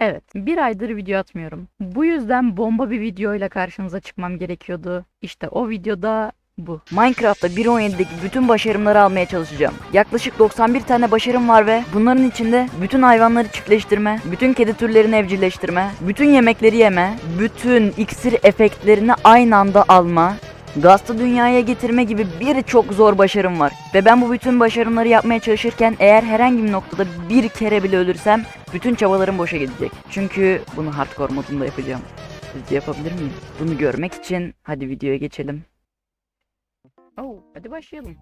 Evet, bir aydır video atmıyorum. Bu yüzden bomba bir videoyla karşınıza çıkmam gerekiyordu. İşte o videoda bu. Minecraft'ta 1.17'deki bütün başarımları almaya çalışacağım. Yaklaşık 91 tane başarım var ve bunların içinde bütün hayvanları çiftleştirme, bütün kedi türlerini evcilleştirme, bütün yemekleri yeme, bütün iksir efektlerini aynı anda alma, Gaz'ı dünyaya getirme gibi birçok zor başarım var. Ve ben bu bütün başarımları yapmaya çalışırken eğer herhangi bir noktada bir kere bile ölürsem bütün çabalarım boşa gidecek. Çünkü bunu hardcore modunda yapacağım. Sizce yapabilir miyim? Bunu görmek için hadi videoya geçelim. Oo, hadi başlayalım.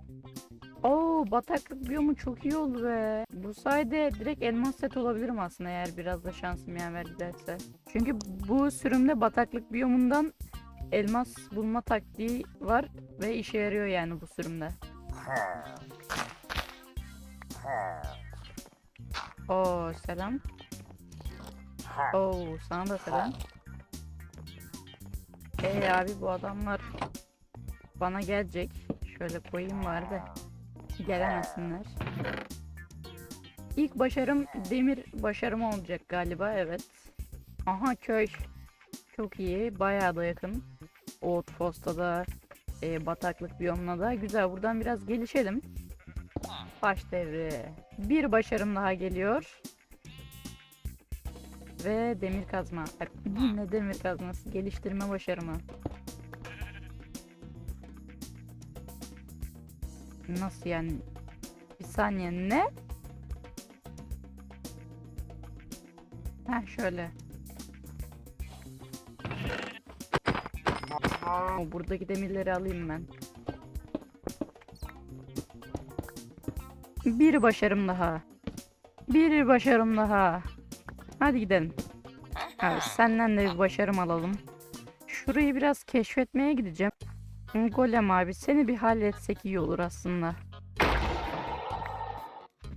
Oo, bataklık biyomu çok iyi oldu be. Bu sayede direkt elmas set olabilirim aslında eğer biraz da şansım yaver giderse. Çünkü bu sürümde bataklık biyomundan elmas bulma taktiği var ve işe yarıyor yani bu sürümde. Oo, selam. Oo, sana da selam. Ee abi bu adamlar bana gelecek. Şöyle koyayım var da gelemesinler. İlk başarım demir başarım olacak galiba evet. Aha köy. Çok iyi. Bayağı da yakın. Outpost'a da e, bataklık biyomuna da. Güzel. Buradan biraz gelişelim. Baş devri. Bir başarım daha geliyor. Ve demir kazma. Ne demir kazması? Geliştirme başarımı. Nasıl yani? Bir saniye ne? Ha şöyle. O buradaki demirleri alayım ben. Bir başarım daha. Bir başarım daha. Hadi gidelim. Abi senden de bir başarım alalım. Şurayı biraz keşfetmeye gideceğim. Golem abi seni bir halletsek iyi olur aslında.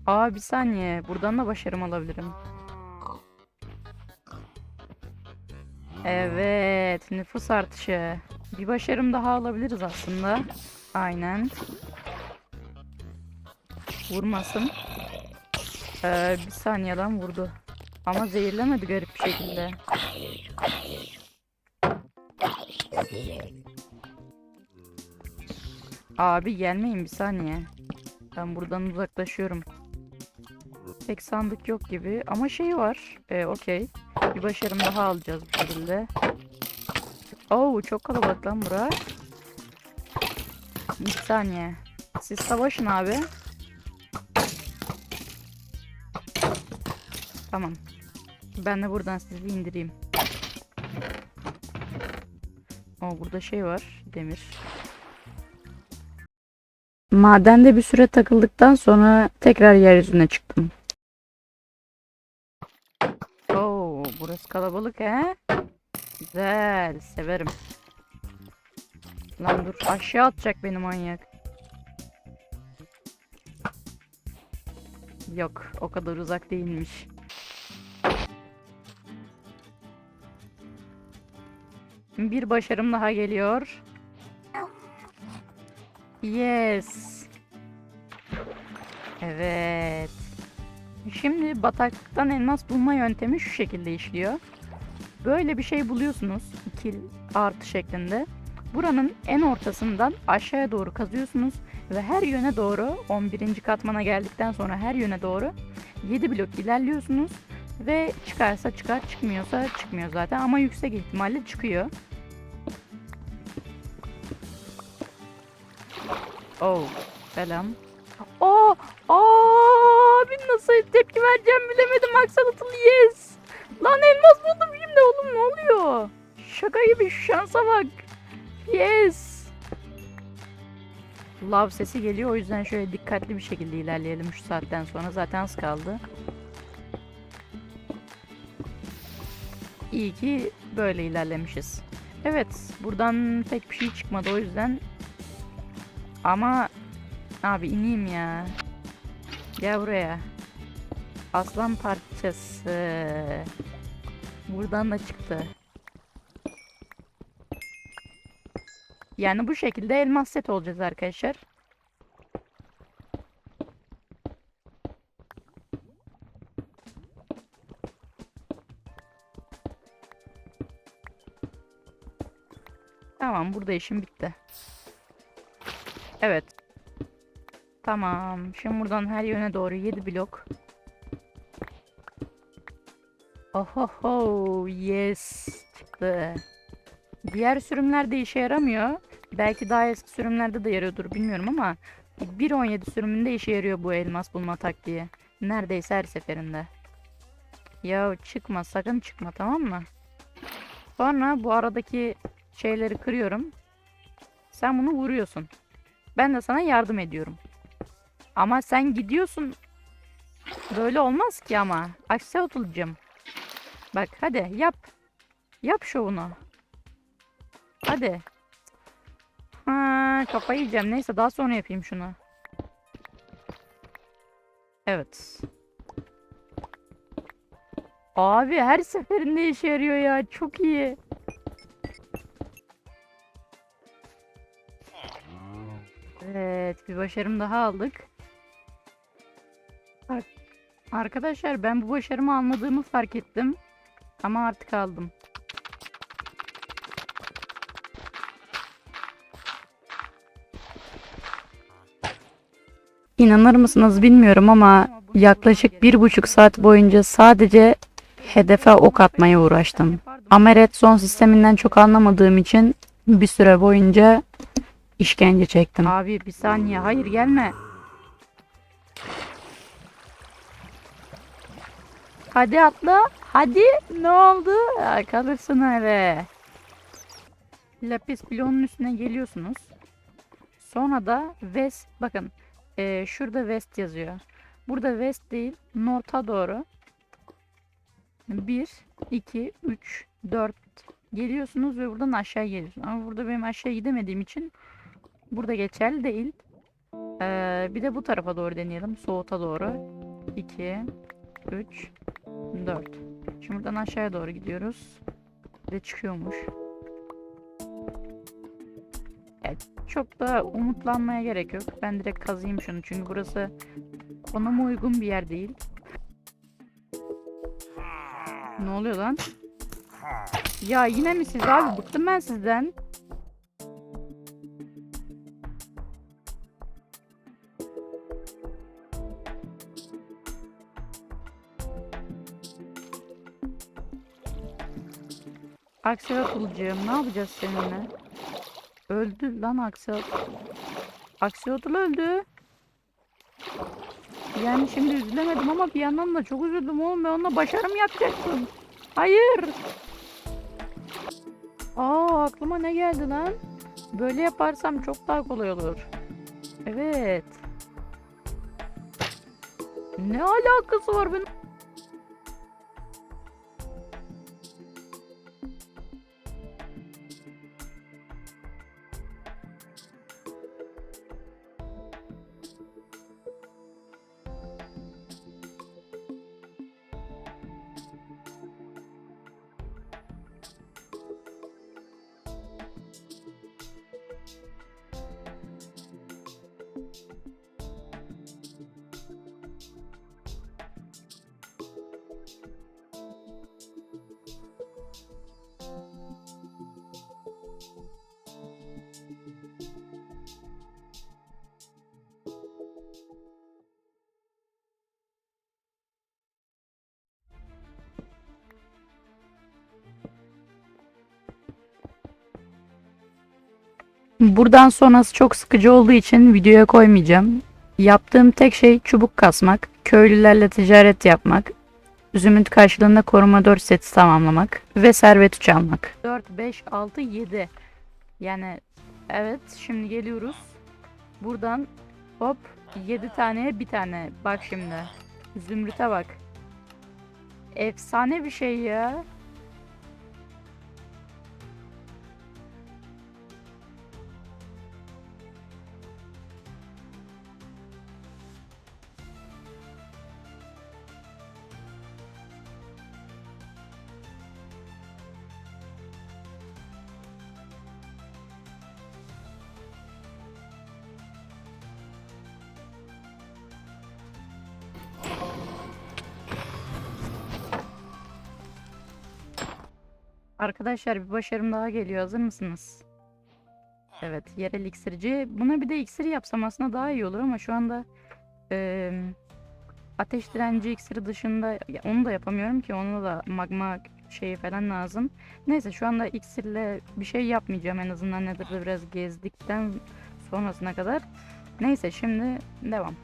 Aa bir saniye. Buradan da başarım alabilirim. Evet. Nüfus artışı. Bir başarım daha alabiliriz aslında. Aynen. Vurmasın. Ee, bir saniye lan vurdu. Ama zehirlemedi garip bir şekilde. Abi gelmeyin bir saniye. Ben buradan uzaklaşıyorum. Pek sandık yok gibi ama şey var. Ee, okey. Bir başarım daha alacağız bu şekilde. Oo çok kalabalık lan bura. Bir saniye. Siz savaşın abi. Tamam. Ben de buradan sizi indireyim. O burada şey var. Demir. Madende bir süre takıldıktan sonra tekrar yeryüzüne çıktım. Oo, burası kalabalık he? Güzel, severim. Lan dur, aşağı atacak beni manyak. Yok, o kadar uzak değilmiş. Bir başarım daha geliyor. Yes. Evet. Şimdi bataklıktan elmas bulma yöntemi şu şekilde işliyor. Böyle bir şey buluyorsunuz. ikil artı şeklinde. Buranın en ortasından aşağıya doğru kazıyorsunuz ve her yöne doğru 11. katmana geldikten sonra her yöne doğru 7 blok ilerliyorsunuz ve çıkarsa çıkar çıkmıyorsa çıkmıyor zaten ama yüksek ihtimalle çıkıyor. Oh, selam. Aa, aa, abi nasıl tepki vereceğim bilemedim Aksalatıl yes. Lan elmas buldum şimdi oğlum ne oluyor? Şaka gibi şansa bak. Yes. Lav sesi geliyor o yüzden şöyle dikkatli bir şekilde ilerleyelim şu saatten sonra zaten az kaldı. İyi ki böyle ilerlemişiz. Evet buradan pek bir şey çıkmadı o yüzden ama abi ineyim ya. Gel buraya. Aslan parçası. Buradan da çıktı. Yani bu şekilde elmas set olacağız arkadaşlar. Tamam burada işim bitti. Evet. Tamam. Şimdi buradan her yöne doğru 7 blok. Ohoho yes çıktı. Diğer sürümlerde işe yaramıyor. Belki daha eski sürümlerde de yarıyordur bilmiyorum ama 1.17 sürümünde işe yarıyor bu elmas bulma taktiği. Neredeyse her seferinde. Ya çıkma sakın çıkma tamam mı? Sonra bu aradaki şeyleri kırıyorum. Sen bunu vuruyorsun. Ben de sana yardım ediyorum. Ama sen gidiyorsun. Böyle olmaz ki ama. Akselotlucum. Bak hadi yap. Yap şovunu. Hadi. Ha, kafayı yiyeceğim. Neyse daha sonra yapayım şunu. Evet. Abi her seferinde işe yarıyor ya. Çok iyi. Evet, bir başarım daha aldık. Ar- Arkadaşlar ben bu başarımı almadığımı fark ettim. Ama artık aldım. İnanır mısınız bilmiyorum ama yaklaşık bir buçuk saat boyunca sadece hedefe ok atmaya uğraştım. Ama redstone sisteminden çok anlamadığım için bir süre boyunca işkence çektim. Abi bir saniye hayır gelme. Hadi atla. Hadi. Ne oldu? Kalırsın öyle. Lapis bloğunun üstüne geliyorsunuz. Sonra da west bakın eee, şurada west yazıyor. Burada west değil north'a doğru 1 2 3 4 geliyorsunuz ve buradan aşağı geliyorsunuz. Ama burada benim aşağı gidemediğim için burada geçerli değil. Eee, bir de bu tarafa doğru deneyelim. Soğuta doğru. 2 3 4 Şimdi buradan aşağıya doğru gidiyoruz. De çıkıyormuş. Evet, çok da umutlanmaya gerek yok. Ben direkt kazıyım şunu çünkü burası konuma uygun bir yer değil. Ne oluyor lan? Ya yine mi siz abi? Bıktım ben sizden. Akselotlucuğum ne yapacağız seninle? Öldü lan Akselot. Akselotl öldü. Yani şimdi üzülemedim ama bir yandan da çok üzüldüm oğlum ben onunla başarım yapacaktım. Hayır. Aa aklıma ne geldi lan? Böyle yaparsam çok daha kolay olur. Evet. Ne alakası var benim? Buradan sonrası çok sıkıcı olduğu için videoya koymayacağım. Yaptığım tek şey çubuk kasmak, köylülerle ticaret yapmak, zümrüt karşılığında koruma 4 seti tamamlamak ve servet 3 almak. 4, 5, 6, 7. Yani evet şimdi geliyoruz. Buradan hop 7 taneye bir tane. Bak şimdi. Zümrüte bak. Efsane bir şey ya. Arkadaşlar bir başarım daha geliyor. Hazır mısınız? Evet yerel iksirci. Buna bir de iksir yapsam aslında daha iyi olur ama şu anda eee, ateş direnci iksiri dışında ya onu da yapamıyorum ki onu da magma şeyi falan lazım. Neyse şu anda iksirle bir şey yapmayacağım en azından Nether'da biraz gezdikten sonrasına kadar. Neyse şimdi devam.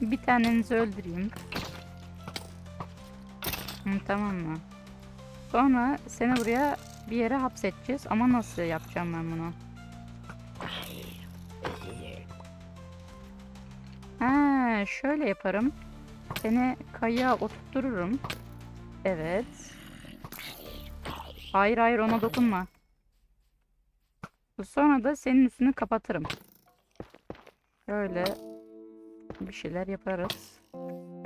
Bir tanenizi öldüreyim. Hı, tamam mı? Sonra seni buraya bir yere hapsedeceğiz ama nasıl yapacağım ben bunu? Ha, şöyle yaparım. Seni kayığa oturturum. Evet. Hayır hayır ona dokunma. Sonra da senin üstünü kapatırım. Şöyle bir şeyler yaparız.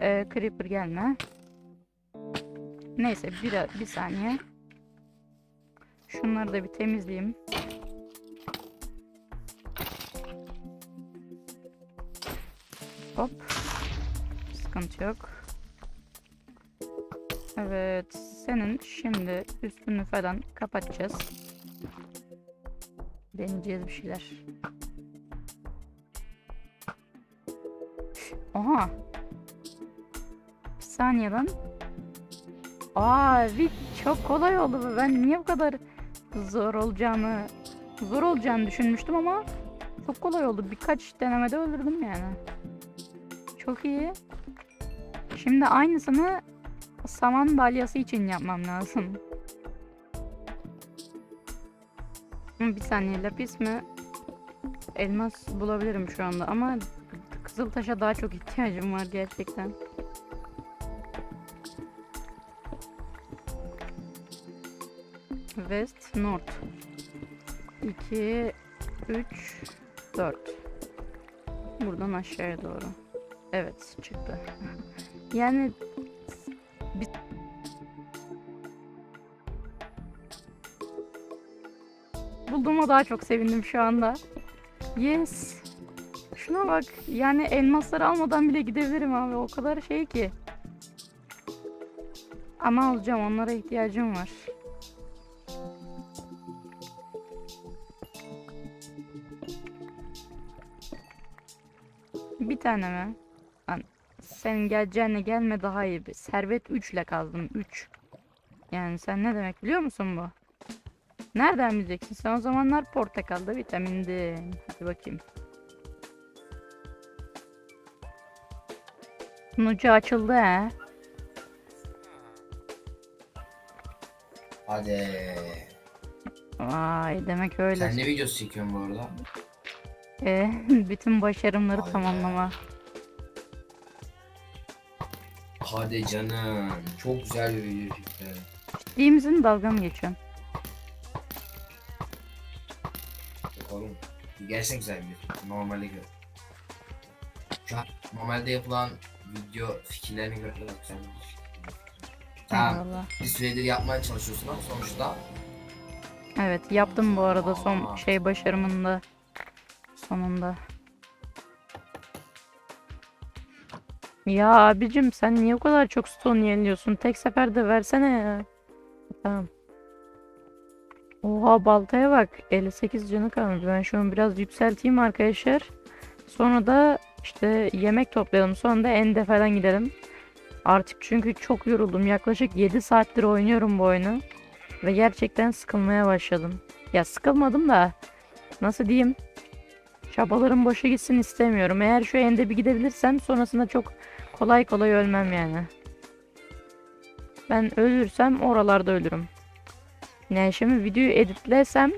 Ee, creeper gelme. Neyse bir, bir saniye. Şunları da bir temizleyeyim. Hop. Sıkıntı yok. Evet. Senin şimdi üstünü falan kapatacağız. Deneyeceğiz bir şeyler. Oha. Bir saniye lan. Evet çok kolay oldu bu. Ben niye bu kadar zor olacağını zor olacağını düşünmüştüm ama çok kolay oldu. Birkaç denemede öldürdüm yani. Çok iyi. Şimdi aynısını saman balyası için yapmam lazım. Bir saniye lapis mi? Elmas bulabilirim şu anda ama kızıl taşa daha çok ihtiyacım var gerçekten. West, North. 2, 3, 4. Buradan aşağıya doğru. Evet çıktı. Yani bir... Bulduğuma daha çok sevindim şu anda. Yes. Şuna bak. Yani elmasları almadan bile gidebilirim abi. O kadar şey ki. Ama alacağım. Onlara ihtiyacım var. Tane mi? Lan senin geleceğine gelme daha iyi. bir. Servet 3 ile kazdım. 3. Yani sen ne demek biliyor musun bu? Nereden bileceksin? Sen o zamanlar portakalda vitamindin. Hadi bakayım. Bunun ucu açıldı he. Hadi. Vay demek öyle. Sen ne videosu çekiyorsun bu arada? Ee, bütün başarımları be. tamamlama. Hadi canım. Çok güzel bir video fikri. Ciddi misin dalga mı geçiyorsun? Yok oğlum. Gerçekten güzel bir video. Normalde göre. Şu an normalde yapılan video fikirlerine göre de güzel bir video. Tamam. Eyvallah. Bir süredir yapmaya çalışıyorsun ama sonuçta Evet yaptım bu arada son Aa. şey başarımın da sonunda. Ya abicim sen niye o kadar çok stone yeniliyorsun? Tek seferde versene ya. Tamam. Oha baltaya bak. 58 canı kalmış. Ben şu an biraz yükselteyim arkadaşlar. Sonra da işte yemek toplayalım. Sonra da ende falan gidelim. Artık çünkü çok yoruldum. Yaklaşık 7 saattir oynuyorum bu oyunu. Ve gerçekten sıkılmaya başladım. Ya sıkılmadım da nasıl diyeyim? Çabalarım boşa gitsin istemiyorum. Eğer şu ende bir gidebilirsem sonrasında çok kolay kolay ölmem yani. Ben ölürsem oralarda ölürüm. Yani şimdi videoyu editlesem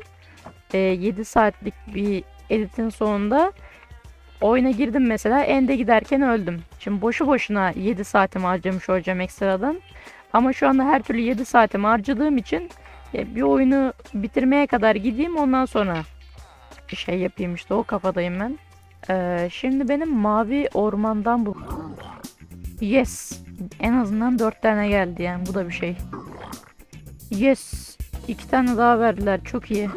e, 7 saatlik bir editin sonunda oyuna girdim mesela ende giderken öldüm. Şimdi boşu boşuna 7 saatimi harcamış olacağım ekstradan. Ama şu anda her türlü 7 saatimi harcadığım için e, bir oyunu bitirmeye kadar gideyim ondan sonra şey yapayım işte o kafadayım ben. Ee, şimdi benim mavi ormandan bu. Yes. En azından 4 tane geldi yani bu da bir şey. Yes. 2 tane daha verdiler çok iyi.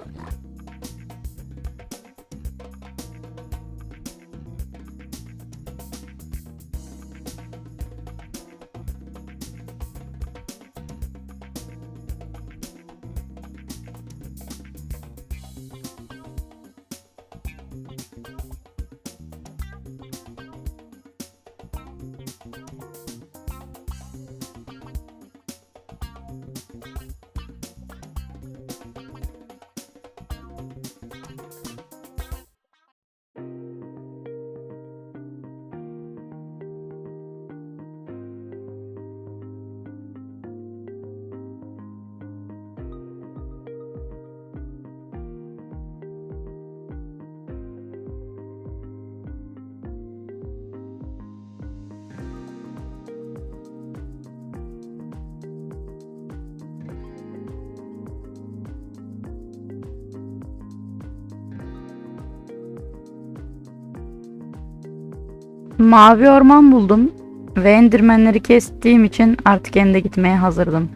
Mavi orman buldum ve endirmenleri kestiğim için artık ende gitmeye hazırdım.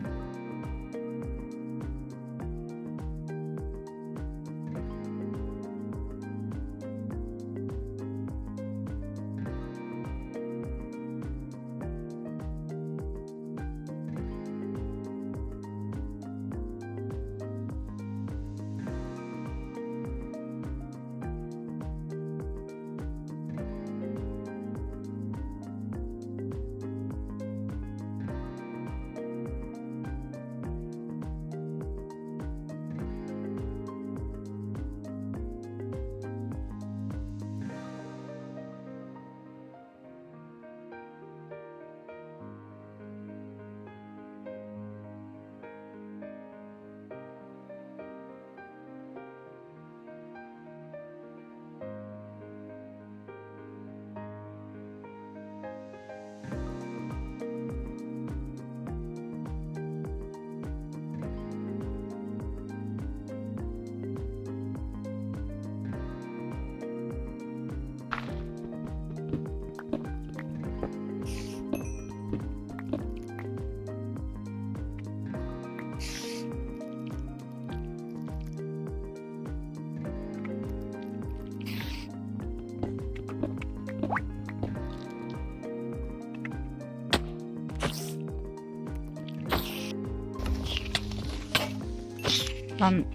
Lan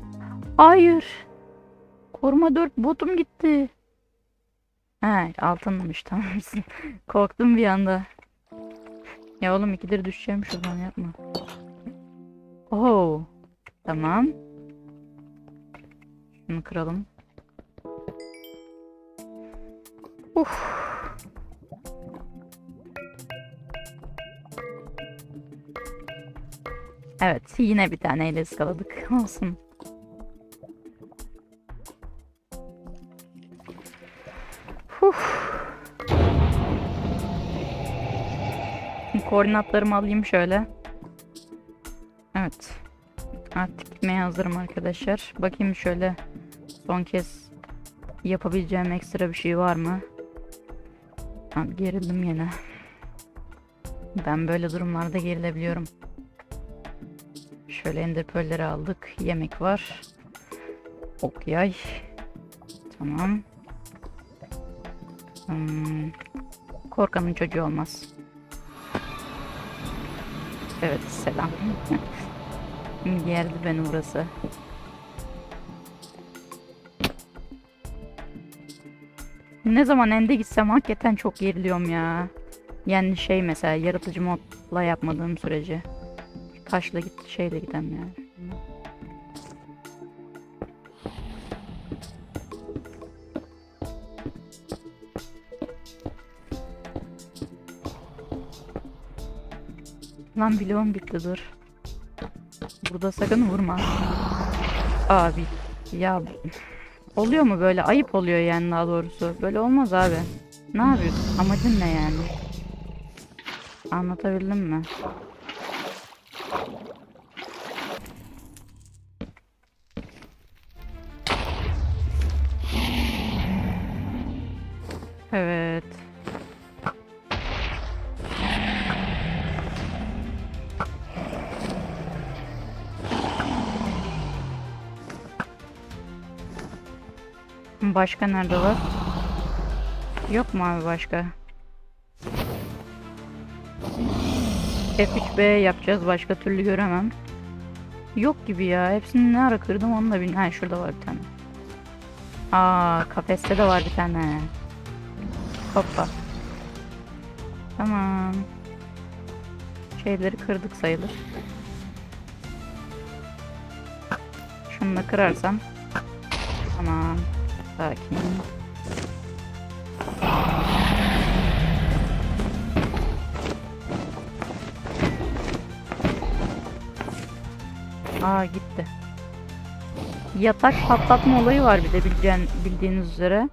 hayır. Koruma 4 botum gitti. He altınmış tamam. Korktum bir anda. Ya oğlum ikidir düşeceğim şuradan yapma. Oo. Tamam. Şunu kıralım. Uf. Evet, yine bir taneyle ıskaladık. Olsun. Şimdi koordinatlarımı alayım şöyle. Evet. Artık gitmeye hazırım arkadaşlar. Bakayım şöyle son kez yapabileceğim ekstra bir şey var mı? Abi gerildim yine. Ben böyle durumlarda gerilebiliyorum. Şöyle ender aldık. Yemek var. Ok yay. Tamam. Hmm. Korkanın çocuğu olmaz. Evet selam. Yerdi beni burası. Ne zaman ende gitsem hakikaten çok geriliyorum ya. Yani şey mesela yaratıcı modla yapmadığım sürece. Taşla git şeyle gidem yani. Lan bloğum bitti dur. Burada sakın vurma. Abi ya oluyor mu böyle ayıp oluyor yani daha doğrusu. Böyle olmaz abi. Ne yapıyorsun? Amacın ne yani? Anlatabildim mi? Evet. Başka nerede var? Yok mu abi başka? F3B yapacağız. Başka türlü göremem. Yok gibi ya. Hepsini ne ara kırdım onu da bilmiyorum. Ha şurada var bir tane. Aa kafeste de var bir tane. Hoppa. Tamam. Şeyleri kırdık sayılır. Şunu da kırarsam. Tamam. Sakin. Aa gitti. Yatak patlatma olayı var bir de bileceğin, bildiğiniz üzere.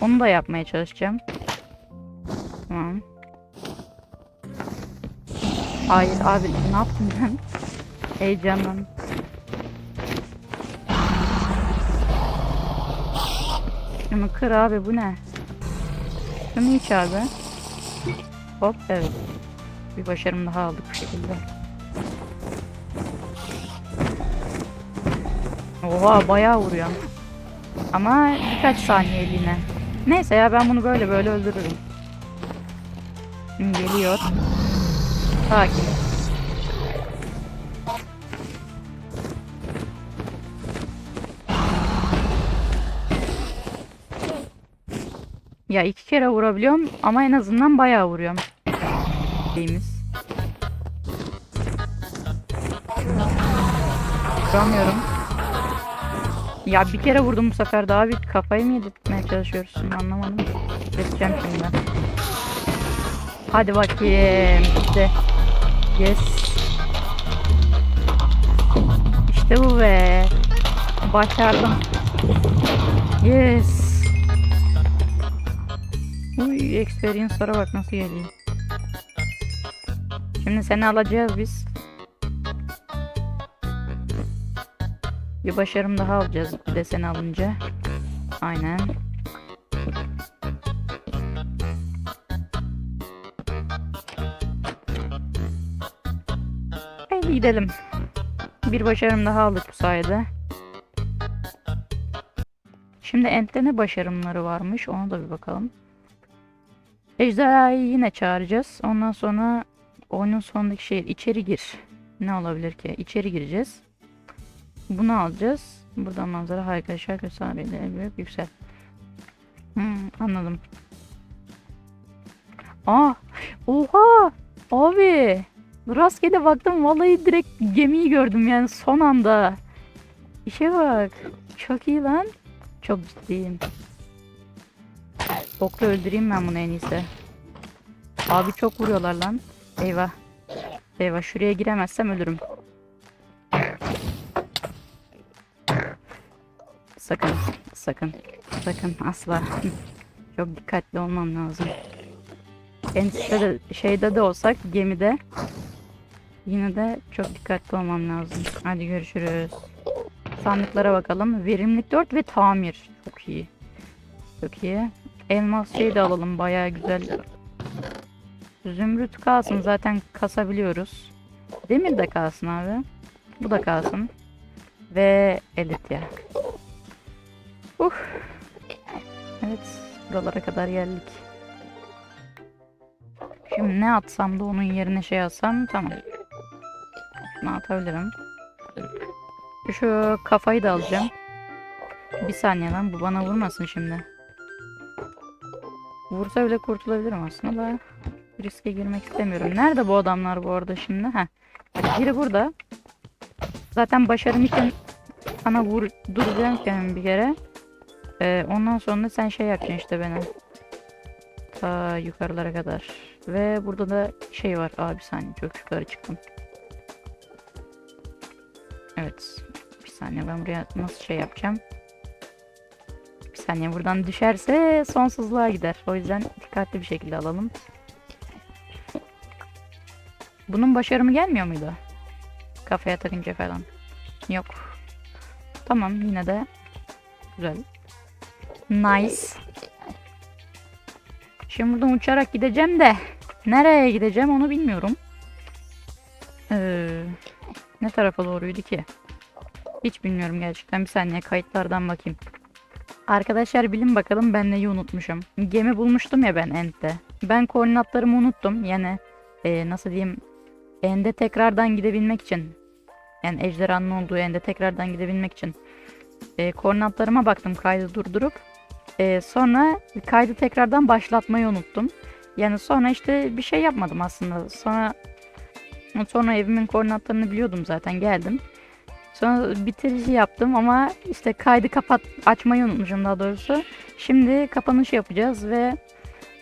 Onu da yapmaya çalışacağım. Tamam. Hayır abi ne yaptım ben? Heyecandan. Şunu kır abi bu ne? Şunu iç abi. Hop evet. Bir başarım daha aldık bu şekilde. Oha bayağı vuruyor. Ama birkaç saniyeliğine. Neyse ya ben bunu böyle böyle öldürürüm. Geliyor. Sakin. Ya iki kere vurabiliyorum ama en azından bayağı vuruyorum. Şeyimiz. Vuramıyorum. Ya bir kere vurdum bu sefer daha bir kafayı mı yedirtmeye çalışıyoruz şimdi anlamadım. Keseceğim şimdi. Hadi bakayım. İşte. Yes. İşte bu be. Başardım. Yes. Uy experience'lara bak nasıl geliyor. Şimdi seni alacağız biz. Bir başarım daha alacağız bir de seni alınca. Aynen. Haydi gidelim. Bir başarım daha aldık bu sayede. Şimdi Ent'te ne başarımları varmış ona da bir bakalım. Ejderhayı yine çağıracağız. Ondan sonra oyunun sonundaki şey içeri gir. Ne olabilir ki? İçeri gireceğiz. Bunu alacağız. Buradan manzara harika şarkı sahibiyle büyük yüksel. Hmm, anladım. Aa, oha! Abi! Rastgele baktım vallahi direkt gemiyi gördüm yani son anda. İşe bak. Çok iyi lan. Çok ciddiyim. Okla öldüreyim ben bunu en iyisi. Abi çok vuruyorlar lan. Eyvah. Eyvah şuraya giremezsem ölürüm. Sakın, sakın, sakın asla. Çok dikkatli olmam lazım. Endişte de şeyde de olsak gemide yine de çok dikkatli olmam lazım. Hadi görüşürüz. Sandıklara bakalım. Verimlilik 4 ve tamir. Çok iyi. Çok iyi. Elmas şey de alalım. Bayağı güzel. Zümrüt kalsın. Zaten kasabiliyoruz. Demir de kalsın abi. Bu da kalsın. Ve elit ya. Uh. Evet. Buralara kadar geldik. Şimdi ne atsam da onun yerine şey atsam tamam. Şunu atabilirim. Şu kafayı da alacağım. Bir saniye lan bu bana vurmasın şimdi. Vursa bile kurtulabilirim aslında da riske girmek istemiyorum. Nerede bu adamlar bu arada şimdi? Heh. Biri burada. Zaten başarım için sana vur duracağım kendimi bir kere. Ee, ondan sonra sen şey yapacaksın işte beni. Ta yukarılara kadar. Ve burada da şey var. Aa bir saniye çok yukarı çıktım. Evet. Bir saniye ben buraya nasıl şey yapacağım? Bir saniye buradan düşerse sonsuzluğa gider. O yüzden dikkatli bir şekilde alalım. Bunun başarımı gelmiyor muydu? Kafaya takınca falan. Yok. Tamam yine de güzel. Nice. Şimdi buradan uçarak gideceğim de nereye gideceğim onu bilmiyorum. Ee, ne tarafa doğruydu ki? Hiç bilmiyorum gerçekten. Bir saniye kayıtlardan bakayım. Arkadaşlar bilin bakalım ben neyi unutmuşum. Gemi bulmuştum ya ben End'de. Ben koordinatlarımı unuttum. Yani ee, nasıl diyeyim End'e tekrardan gidebilmek için yani ejderhanın olduğu End'e tekrardan gidebilmek için e, koordinatlarıma baktım kaydı durdurup e, sonra kaydı tekrardan başlatmayı unuttum. Yani sonra işte bir şey yapmadım aslında. Sonra sonra evimin koordinatlarını biliyordum zaten geldim. Sonra bitirici yaptım ama işte kaydı kapat açmayı unutmuşum daha doğrusu. Şimdi kapanış yapacağız ve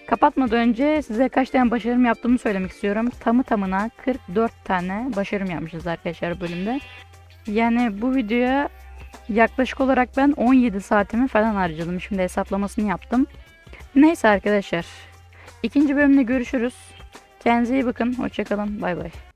kapatmadan önce size kaç tane başarım yaptığımı söylemek istiyorum. Tamı tamına 44 tane başarım yapmışız arkadaşlar bölümde. Yani bu videoya yaklaşık olarak ben 17 saatimi falan harcadım. Şimdi hesaplamasını yaptım. Neyse arkadaşlar. İkinci bölümde görüşürüz. Kendinize iyi bakın. Hoşçakalın. Bay bay.